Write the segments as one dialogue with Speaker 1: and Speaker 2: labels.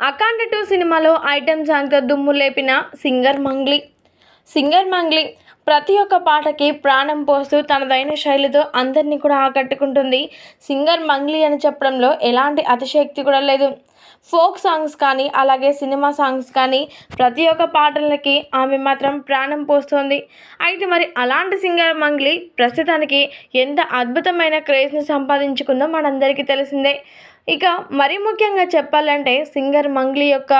Speaker 1: అఖండ two సినిమాలో item సాంగ్తో దుమ్ము లేపిన సింగర్ మంగ్లీ. సింగర్ మంగ్లీ ప్రతి ఒక్క పాటకి ప్రాణం పోస్తూ తనదైన శైలితో అందరినీ కూడా ఆకట్టుకుంటుంది. సింగర్ మంగ్లీ అని చెప్పడంలో ఎలాంటి అతిశక్తి కూడా లేదు. ఫోక్ సాంగ్స్ కానీ అలాగే సినిమా సాంగ్స్ కానీ ప్రతి ఒక్క పాటలకి ఆమె మాత్రం ప్రాణం పోస్తుంది. అయితే మరి అలాంటి సింగర్ మంగ్లీ ప్రస్తుతానికి ఎంత అద్భుతమైన క్రేజ్ని సంపాదించుకుందో మనందరికీ తెలిసిందే. ఇక మరీ ముఖ్యంగా చెప్పాలంటే సింగర్ మంగ్లీ యొక్క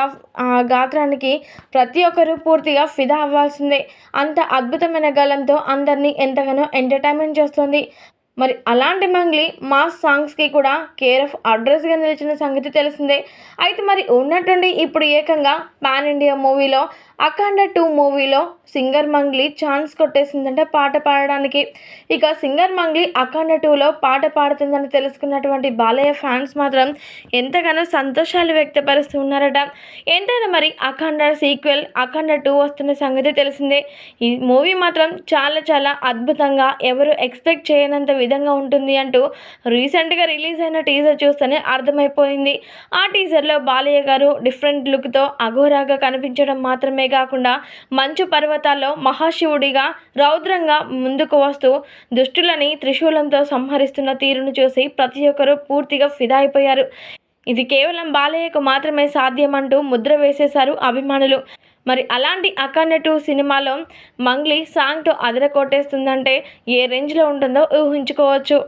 Speaker 1: గాత్రానికి ప్రతి ఒక్కరూ పూర్తిగా ఫిదా అవ్వాల్సిందే. అంత అద్భుతమైన గలంతో అందరినీ ఎంతగానో ఎంటర్టైన్మెంట్ చేస్తుంది. మరి అలాంటి మంగ్లీ మాస్ సాంగ్స్కి కూడా కేర్ ఆఫ్ అడ్రస్గా నిలిచిన సంగతి తెలిసిందే. అయితే మరి ఉన్నట్టుండి ఇప్పుడు ఏకంగా పాన్ ఇండియా మూవీలో అఖండ టూ మూవీలో సింగర్ మంగ్లీ ఛాన్స్ కొట్టేసిందంటే పాట పాడడానికి. ఇక సింగర్ మంగ్లీ అఖండ టూలో పాట పాడుతుందని తెలుసుకున్నటువంటి బాలయ్య ఫ్యాన్స్ మాత్రం ఎంతగానో సంతోషాలు వ్యక్తపరుస్తూ ఉన్నారట. ఏంటైనా మరి అఖండ సీక్వెల్ అఖండ టూ వస్తున్న సంగతి తెలిసిందే. ఈ మూవీ మాత్రం చాలా చాలా అద్భుతంగా ఎవరు ఎక్స్పెక్ట్ చేయనంత విధంగా ఉంటుంది అంటూ రీసెంట్గా రిలీజ్ అయిన టీజర్ చూస్తేనే అర్థమైపోయింది. ఆ టీజర్లో బాలయ్య గారు డిఫరెంట్ లుక్తో అఘోరాగా కనిపించడం మాత్రమే మాత్రమే కాకుండా మంచు పర్వతాల్లో మహాశివుడిగా రౌద్రంగా ముందుకు వస్తూ దుష్టులని త్రిశూలంతో సంహరిస్తున్న తీరును చూసి ప్రతి ఒక్కరూ పూర్తిగా ఫిదా అయిపోయారు ఇది కేవలం బాలయ్యకు మాత్రమే సాధ్యమంటూ ముద్ర వేసేశారు అభిమానులు. మరి అలాంటి అఖండ టూ సినిమాలో మంగ్లీ సాంగ్తో అదరకొట్టేస్తుందంటే ఏ రేంజ్లో ఉంటుందో ఊహించుకోవచ్చు.